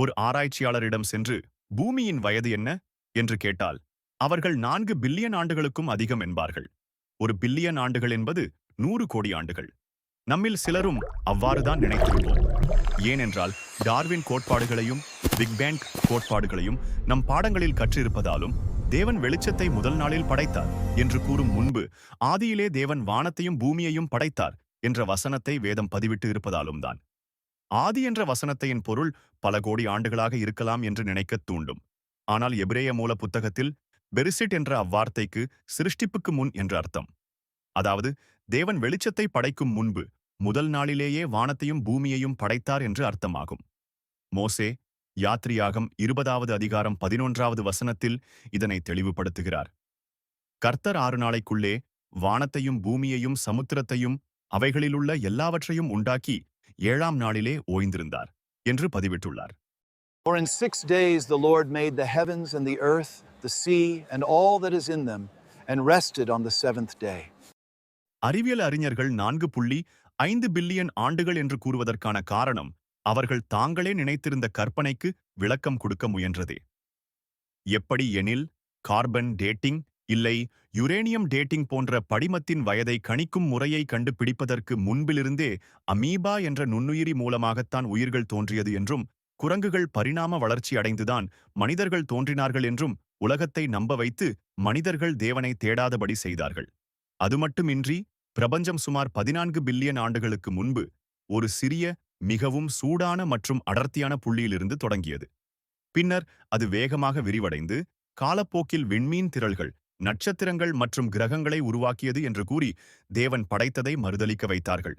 ஒரு ஆராய்ச்சியாளரிடம் சென்று பூமியின் வயது என்ன? என்று கேட்டால் அவர்கள் நான்கு பில்லியன் ஆண்டுகளுக்கும் அதிகம் என்பார்கள். ஒரு பில்லியன் ஆண்டுகள் என்பது நூறு கோடி ஆண்டுகள். நம்மில் சிலரும் அவ்வாறுதான் நினைத்திருப்போம். ஏனென்றால் டார்வின் கோட்பாடுகளையும் பிக் பேங் கோட்பாடுகளையும் நம் பாடங்களில் கற்றிருப்பதாலும் தேவன் வெளிச்சத்தை முதல் நாளில் படைத்தார் என்று கூறும் முன்பு ஆதியிலே தேவன் வானத்தையும் பூமியையும் படைத்தார் என்ற வசனத்தை வேதம் பதிவிட்டு இருப்பதாலும் தான். ஆதி என்ற வசனத்தையின் பொருள் பல கோடி ஆண்டுகளாக இருக்கலாம் என்று நினைக்கத் தூண்டும். ஆனால் எபிரேய மூல புத்தகத்தில் பெரிசிட் என்ற அவ்வார்த்தைக்கு சிருஷ்டிப்புக்கு முன் என்று அர்த்தம். அதாவது தேவன் வெளிச்சத்தை படைக்கும் முன்பு முதல் நாளிலேயே வானத்தையும் பூமியையும் படைத்தார் என்று அர்த்தமாகும். மோசே யாத்ரியாகம் இருபதாவது அதிகாரம் பதினொன்றாவது வசனத்தில் இதனை தெளிவுபடுத்துகிறார். கர்த்தர் ஆறு நாளைக்குள்ளே வானத்தையும் பூமியையும் சமுத்திரத்தையும் அவைகளிலுள்ள எல்லாவற்றையும் உண்டாக்கி ஏழாம் நாளிலே ஓய்ந்திருந்தார் என்று பதிவிட்டுள்ளார் For in six days the Lord made the heavens and the earth, the sea, and all that is in them, and rested on the seventh day. அறிவியல் அறிஞர்கள் நான்கு புள்ளி ஐந்து பில்லியன் ஆண்டுகள் என்று கூறுவதற்கான காரணம் அவர்கள் தாங்களே நினைத்திருந்த கற்பனைக்கு விளக்கம் கொடுக்க முயன்றதே எப்படி எனில் கார்பன் டேட்டிங் இல்லை யுரேனியம் டேட்டிங் போன்ற படிமத்தின் வயதை கணிக்கும் முறையை கண்டுபிடிப்பதற்கு முன்பிலிருந்தே அமீபா என்ற நுண்ணுயிரி மூலமாகத்தான் உயிர்கள் தோன்றியது என்றும் குரங்குகள் பரிணாம வளர்ச்சி அடைந்துதான் மனிதர்கள் தோன்றினார்கள் என்றும் உலகத்தை நம்ப வைத்து மனிதர்கள் தேவனை தேடாதபடி செய்தார்கள். அது மட்டுமின்றி பிரபஞ்சம் சுமார் பதினான்கு பில்லியன் ஆண்டுகளுக்கு முன்பு ஒரு சிறிய மிகவும் சூடான மற்றும் அடர்த்தியான புள்ளியிலிருந்து தொடங்கியது. பின்னர் அது வேகமாக விரிவடைந்து காலப்போக்கில் விண்மீன் திரள்கள் நட்சத்திரங்கள் மற்றும் கிரகங்களை உருவாக்கியது என்று கூறி தேவன் படைத்ததை மறுதலிக்க வைத்தார்கள்.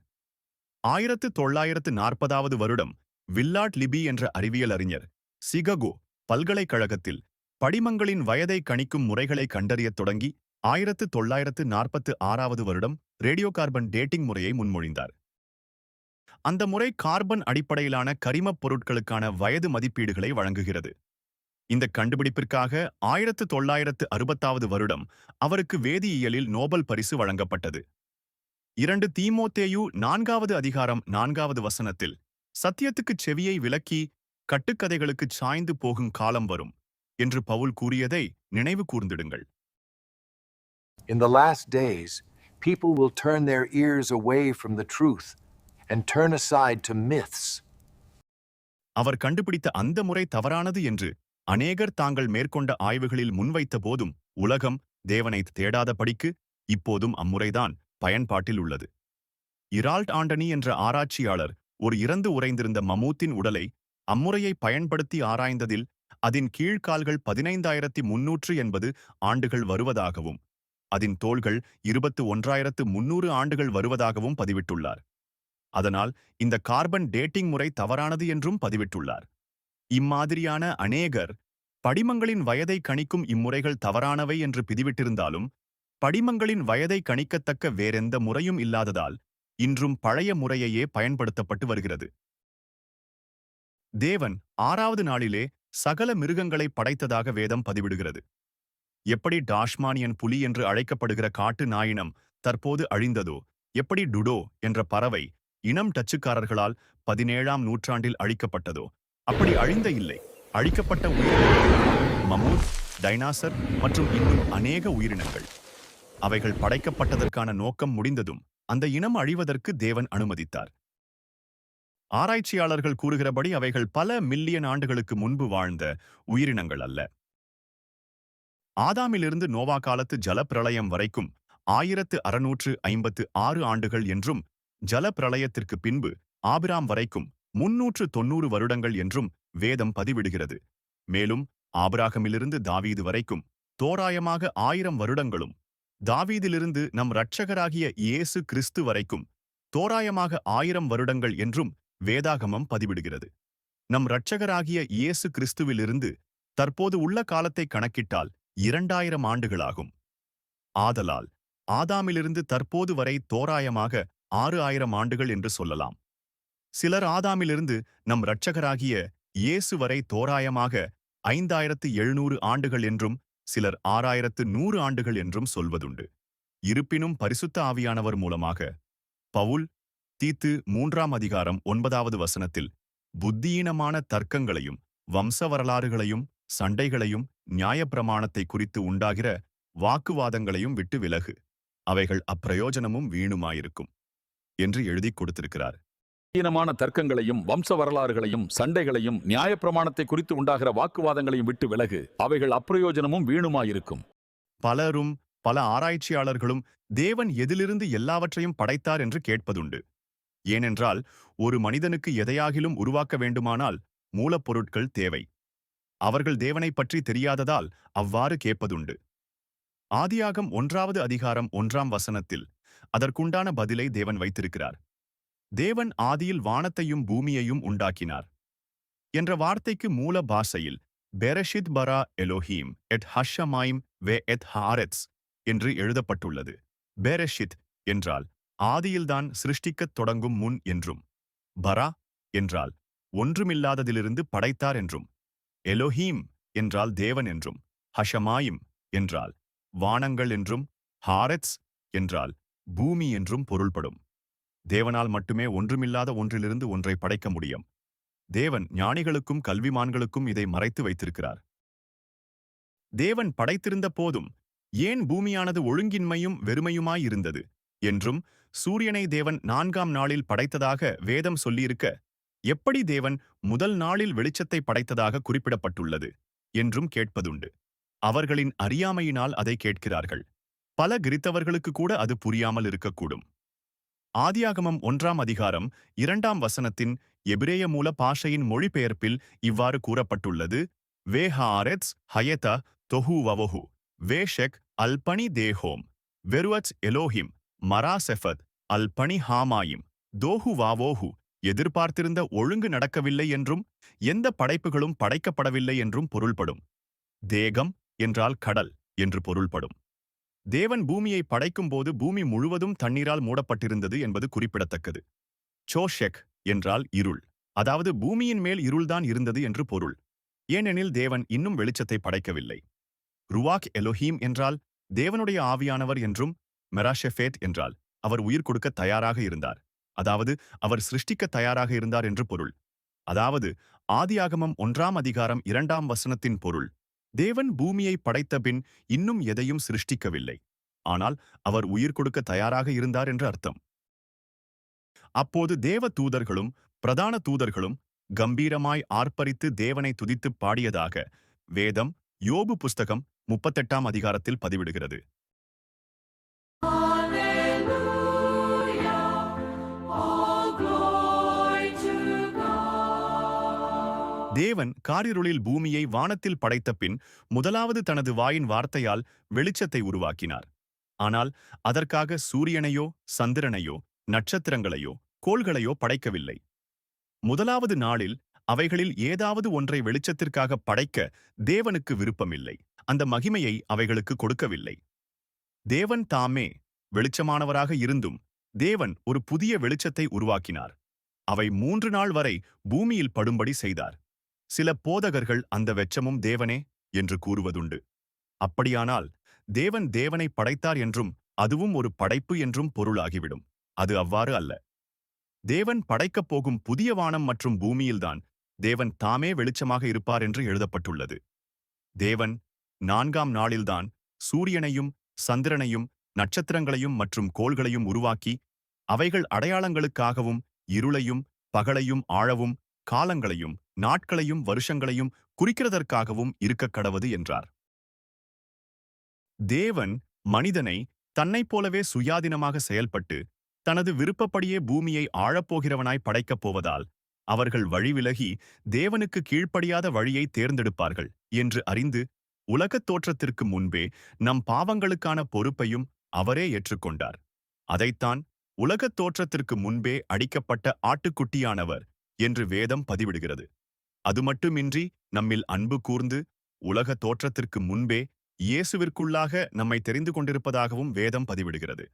ஆயிரத்து தொள்ளாயிரத்து நாற்பதாவது வருடம் வில்லாட் லிபி என்ற அறிவியல் அறிஞர் சிககோ பல்கலைக்கழகத்தில் படிமங்களின் வயதை கணிக்கும் முறைகளை கண்டறியத் தொடங்கி ஆயிரத்து தொள்ளாயிரத்து நாற்பத்து ஆறாவது வருடம் ரேடியோ கார்பன் டேட்டிங் முறையை முன்மொழிந்தார். அந்த முறை கார்பன் அடிப்படையிலான கரிமப் பொருட்களுக்கான வயது மதிப்பீடுகளை வழங்குகிறது. இந்த கண்டுபிடிப்பிற்காக ஆயிரத்து தொள்ளாயிரத்து அறுபத்தாவது வருடம் அவருக்கு வேதியியலில் நோபல் பரிசு வழங்கப்பட்டது இரண்டு தீமோத்தேயு நான்காவது அதிகாரம் நான்காவது வசனத்தில் சத்தியத்துக்குச் செவியை விலக்கி கட்டுக்கதைகளுக்குச் சாய்ந்து போகும் காலம் வரும் என்று பவுல் கூறியதை நினைவு கூர்ந்திடுங்கள் In the last days, people will turn their ears away from the truth and turn aside to myths. அவர் கண்டுபிடித்த அந்த முறை தவறானது என்று அநேகர் தாங்கள் மேற்கொண்ட ஆய்வுகளில் முன்வைத்த போதும் உலகம் தேவனை தேடாதபடிக்கு இப்போதும் அம்முறைதான் பயன்பாட்டில் உள்ளது. இரால்ட் ஆண்டனி என்ற ஆராய்ச்சியாளர் ஒரு இறந்து உறைந்திருந்த மமூத்தின் உடலை அம்முறையை பயன்படுத்தி ஆராய்ந்ததில் அதன் கீழ்கால்கள் பதினைந்தாயிரத்தி முன்னூற்று எண்பது ஆண்டுகள் வருவதாகவும் அதன் தோள்கள் இருபத்து ஒன்றாயிரத்து முன்னூறு ஆண்டுகள் வருவதாகவும் பதிவிட்டுள்ளார். அதனால் இந்த கார்பன் டேட்டிங் முறை தவறானது என்றும் பதிவிட்டுள்ளார். இம்மாதிரியான அநேகர் படிமங்களின் வயதை கணிக்கும் இம்முறைகள் தவறானவை என்று பிதிவிட்டிருந்தாலும் படிமங்களின் வயதை கணிக்கத்தக்க வேறெந்த முறையும் இல்லாததால் இன்றும் பழைய முறையையே பயன்படுத்தப்பட்டு வருகிறது. தேவன் ஆறாவது நாளிலே சகல மிருகங்களை படைத்ததாக வேதம் பதிவிடுகிறது. எப்படி டாஷ்மானியன் புலி என்று அழைக்கப்படுகிற காட்டு நாயினம் தற்போது அழிந்ததோ எப்படி டுடோ என்ற பறவை இனம் டச்சுக்காரர்களால் பதினேழாம் நூற்றாண்டில் அழிக்கப்பட்டதோ அப்படி அழிந்த இல்லை. அழிக்கப்பட்ட உயிரினங்கள் மமூத் டைனாசர் மற்றும் இன்னும் அநேக உயிரினங்கள். அவைகள் படைக்கப்பட்டதற்கான நோக்கம் முடிந்ததும் அந்த இனம் அழிவதற்கு தேவன் அனுமதித்தார். ஆராய்ச்சியாளர்கள் கூறுகிறபடி அவைகள் பல மில்லியன் ஆண்டுகளுக்கு முன்பு வாழ்ந்த உயிரினங்கள் அல்ல. ஆதாமிலிருந்து நோவா காலத்து ஜலப்பிரளயம் வரைக்கும் ஆயிரத்து அறுநூற்று ஐம்பத்து ஆறு ஆண்டுகள் என்றும் ஜலப்பிரளயத்திற்கு பின்பு ஆபிராம் வரைக்கும் முன்னூற்று தொன்னூறு வருடங்கள் என்றும் வேதம் பதிவிடுகிறது. மேலும் ஆபிராகமிலிருந்து தாவீது வரைக்கும் தோராயமாக ஆயிரம் வருடங்களும் தாவீதிலிருந்து நம் இரட்சகராகிய இயேசு கிறிஸ்து வரைக்கும் தோராயமாக ஆயிரம் வருடங்கள் என்றும் வேதாகமம் பதிவிடுகிறது. நம் இரட்சகராகிய இயேசு கிறிஸ்துவிலிருந்து தற்போது உள்ள காலத்தை கணக்கிட்டால் இரண்டாயிரம் ஆண்டுகளாகும். ஆதலால் ஆதாமிலிருந்து தற்போது வரை தோராயமாக ஆறு ஆயிரம் ஆண்டுகள் என்று சொல்லலாம். சிலர் ஆதாமிலிருந்து நம் இரட்சகராகிய இயேசு வரை தோராயமாக ஐந்தாயிரத்து எழுநூறு ஆண்டுகள் என்றும் சிலர் ஆறாயிரத்து நூறு ஆண்டுகள் என்றும் சொல்வதுண்டு. இருப்பினும் பரிசுத்த ஆவியானவர் மூலமாக பவுல் தீத்து மூன்றாம் அதிகாரம் ஒன்பதாவது வசனத்தில் புத்தியீனமான தர்க்கங்களையும் வம்ச வரலாறுகளையும் சண்டைகளையும் நியாயப்பிரமாணத்தை குறித்து உண்டாகிற வாக்குவாதங்களையும் விட்டு விலகு. அவைகள் அப்பிரயோஜனமும் வீணுமாயிருக்கும். என்று எழுதிக் கொடுத்திருக்கிறார். ஈனமான தர்க்கங்களையும் வம்ச வரலாறுகளையும் சண்டைகளையும் நியாயப்பிரமாணத்தை குறித்து உண்டாகிற வாக்குவாதங்களையும் விட்டு விலகு. அவைகள் அப்பிரயோஜனமும் வீணுமாயிருக்கும். பலரும் பல ஆராய்ச்சியாளர்களும் தேவன் எதிலிருந்து எல்லாவற்றையும் படைத்தார் என்று கேட்பதுண்டு. ஏனென்றால் ஒரு மனிதனுக்கு எதையாகிலும் உருவாக்க வேண்டுமானால் மூலப்பொருட்கள் தேவை. அவர்கள் தேவனைப் பற்றி தெரியாததால் அவ்வாறு கேட்பதுண்டு. ஆதியாகம் ஒன்றாவது அதிகாரம் ஒன்றாம் வசனத்தில் அதற்குண்டான பதிலை தேவன் வைத்திருக்கிறார். தேவன் ஆதியில் வானத்தையும் பூமியையும் உண்டாக்கினார். என்ற வார்த்தைக்கு மூல பாஷையில் பெரஷித் பரா எலோஹீம் எட் ஹஷமாயிம் வே எத் ஹாரெட்ஸ் என்று எழுதப்பட்டுள்ளது. பெரஷித் என்றால் ஆதியில்தான் சிருஷ்டிக்கத் தொடங்கும் முன் என்றும் பரா என்றால் ஒன்றுமில்லாததிலிருந்து படைத்தார் என்றும் எலோஹீம் என்றால் தேவன் என்றும் ஹஷமாயிம் என்றால் வானங்கள் என்றும் ஹாரெட்ஸ் என்றால் பூமி என்றும் பொருள்படும். தேவனால் மட்டுமே ஒன்றுமில்லாத ஒன்றிலிருந்து ஒன்றை படைக்க முடியும். தேவன் ஞானிகளுக்கும் கல்விமான்களுக்கும் இதை மறைத்து வைத்திருக்கிறார். தேவன் படைத்திருந்த போதும் ஏன் பூமியானது ஒழுங்கின்மையும் வெறுமையுமாயிருந்தது என்றும் சூரியனை தேவன் நான்காம் நாளில் படைத்ததாக வேதம் சொல்லியிருக்க எப்படி தேவன் முதல் நாளில் வெளிச்சத்தை படைத்ததாக குறிப்பிடப்பட்டுள்ளது? என்றும் கேட்பதுண்டு. அவர்களின் அறியாமையினால் அதை கேட்கிறார்கள். பல கிரித்தவர்களுக்கு கூட அது புரியாமல் இருக்கக்கூடும். ஆதியாகமம் ஒன்றாம் அதிகாரம் இரண்டாம் வசனத்தின் எபிரேய மூல பாஷையின் மொழிபெயர்ப்பில் இவ்வாறு கூறப்பட்டுள்ளது. வே ஹாரெட்ஸ் ஹயத தொஹு வவஹு. வேஷெக் அல்பனி தேஹோம். வெருவச் எலோஹிம். மராசெஃபத் அல்பனி ஹாமாயிம். தோஹு வாவோஹு. எதிர்பார்த்திருந்த ஒழுங்கு நடக்கவில்லை என்றும் எந்த படைப்புகளும் படைக்கப்படவில்லை என்றும் பொருள்படும். தேகம் என்றால் கடல் என்று பொருள்படும். தேவன் பூமியை படைக்கும்போது பூமி முழுவதும் தண்ணீரால் மூடப்பட்டிருந்தது என்பது குறிப்பிடத்தக்கது. சோஷெக் என்றால் இருள். அதாவது பூமியின் மேல் இருள்தான் இருந்தது என்று பொருள். ஏனெனில் தேவன் இன்னும் வெளிச்சத்தை படைக்கவில்லை. ருவாக் எலோஹீம் என்றால் தேவனுடைய ஆவியானவர் என்றும் மெராஷெஃபேத் என்றால் அவர் உயிர் கொடுக்க தயாராக இருந்தார். அதாவது அவர் சிருஷ்டிக்க தயாராக இருந்தார் என்று பொருள். அதாவது ஆதியாகமம் ஒன்றாம் அதிகாரம் இரண்டாம் வசனத்தின் பொருள். தேவன் பூமியை படைத்தபின் இன்னும் எதையும் சிருஷ்டிக்கவில்லை. ஆனால் அவர் உயிர் கொடுக்க தயாராக இருந்தார் என்று அர்த்தம். அப்போது தேவ தூதர்களும் பிரதான தூதர்களும் கம்பீரமாய் ஆர்ப்பரித்து தேவனை துதித்துப் பாடியதாக வேதம் யோபு புஸ்தகம் முப்பத்தெட்டாம் அதிகாரத்தில் பதிவிடுகிறது. தேவன் காரிருளில் பூமியை வானத்தில் படைத்த பின் முதலாவது தனது வாயின் வார்த்தையால் வெளிச்சத்தை உருவாக்கினார். ஆனால் அதற்காக சூரியனையோ சந்திரனையோ நட்சத்திரங்களையோ கோள்களையோ படைக்கவில்லை. முதலாவது நாளில் அவைகளில் ஏதாவது ஒன்றை வெளிச்சத்திற்காக படைக்க தேவனுக்கு விருப்பமில்லை. அந்த மகிமையை அவைகளுக்கு கொடுக்கவில்லை. தேவன் தாமே வெளிச்சமானவராக இருந்தும் தேவன் ஒரு புதிய வெளிச்சத்தை உருவாக்கினார். அவை மூன்று நாள் வரை பூமியில் படும்படி செய்தார். சில போதகர்கள் அந்த வெச்சமும் தேவனே என்று கூறுவதுண்டு. அப்படியானால் தேவன் தேவனை படைத்தார் என்றும் அதுவும் ஒரு படைப்பு என்றும் பொருளாகிவிடும். அது அவ்வாறு அல்ல. தேவன் படைக்கப் போகும் புதிய வானம் மற்றும் பூமியில்தான் தேவன் தாமே வெளிச்சமாக இருப்பார் என்று எழுதப்பட்டுள்ளது. தேவன் நான்காம் நாளில்தான் சூரியனையும் சந்திரனையும் நட்சத்திரங்களையும் மற்றும் கோள்களையும் உருவாக்கி அவைகள் அடையாளங்களுக்காகவும் இருளையும் பகலையும் ஆழவும் காலங்களையும் நாட்களையும் வருஷங்களையும் குறிக்கிறதற்காகவும் இருக்கக் கடவது என்றார். தேவன் மனிதனை தன்னைப் போலவே சுயாதீனமாக செயல்பட்டு தனது விருப்பப்படியே பூமியை ஆழப்போகிறவனாய் படைக்கப் போவதால் அவர்கள் வழிவிலகி தேவனுக்கு கீழ்ப்படியாத வழியை தேர்ந்தெடுப்பார்கள் என்று அறிந்து உலகத் தோற்றத்திற்கு முன்பே நம் பாவங்களுக்கான பொறுப்பையும் அவரே ஏற்றுக்கொண்டார். அதைத்தான் உலகத் தோற்றத்திற்கு முன்பே அடிக்கப்பட்ட ஆட்டுக்குட்டியானவர் என்று வேதம் பதிவிடுகிறது. அது மட்டுமின்றி நம்மில் அன்பு கூர்ந்து உலக தோற்றத்திற்கு முன்பே இயேசுவிற்குள்ளாக நம்மை தெரிந்து கொண்டிருப்பதாகவும் வேதம் பதிவிடுகிறது.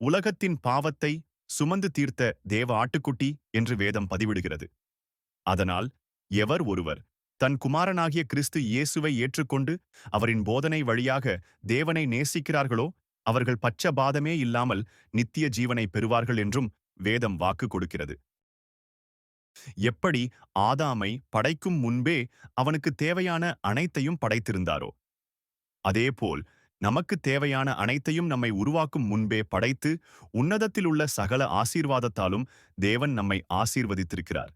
உலகத்தின் பாவத்தை சுமந்து தீர்த்த தேவ ஆட்டுக்குட்டி என்று வேதம் பதிவிடுகிறது. அதனால் எவர் ஒருவர் தன் குமாரனாகிய கிறிஸ்து இயேசுவை ஏற்றுக்கொண்டு அவரின் போதனை வழியாக தேவனை நேசிக்கிறார்களோ அவர்கள் பச்சபாதமே இல்லாமல் நித்திய ஜீவனை பெறுவார்கள் என்றும் வேதம் வாக்கு கொடுக்கிறது. எப்படி ஆதாமை படைக்கும் முன்பே அவனுக்கு தேவையான அனைத்தையும் படைத்திருந்தாரோ? அதேபோல் நமக்கு தேவையான அனைத்தையும் நம்மை உருவாக்கும் முன்பே படைத்து உன்னதத்தில் உள்ள சகல ஆசீர்வாதத்தாலும் தேவன் நம்மை ஆசீர்வதித்திருக்கிறார்.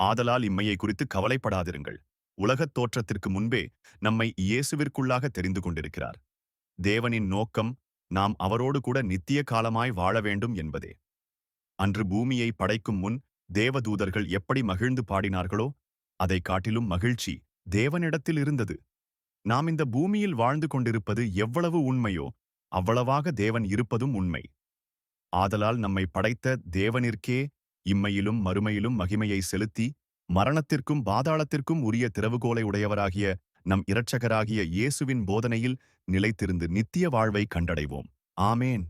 ஆதலால் இம்மையை குறித்து கவலைப்படாதிருங்கள். உலகத் தோற்றத்திற்கு முன்பே நம்மை இயேசுவிற்குள்ளாக தெரிந்து கொண்டிருக்கிறார். தேவனின் நோக்கம் நாம் அவரோடு கூட நித்திய காலமாய் வாழ வேண்டும் என்பதே. அன்று பூமியை படைக்கும் முன் தேவதூதர்கள் எப்படி மகிழ்ந்து பாடினார்களோ அதைக் காட்டிலும் மகிழ்ச்சி தேவனிடத்தில் இருந்தது. நாம் இந்த பூமியில் வாழ்ந்து கொண்டிருப்பது எவ்வளவு உண்மையோ அவ்வளவாக தேவன் இருப்பதும் உண்மை. ஆதலால் நம்மை படைத்த தேவனிற்கே இம்மையிலும் மறுமையிலும் மகிமையை செலுத்தி மரணத்திற்கும் பாதாளத்திற்கும் உரிய திறவுகோலை உடையவராகிய நம் இரட்சகராகிய இயேசுவின் போதனையில் நிலைத்திருந்து நித்திய வாழ்வை கண்டடைவோம். ஆமேன்.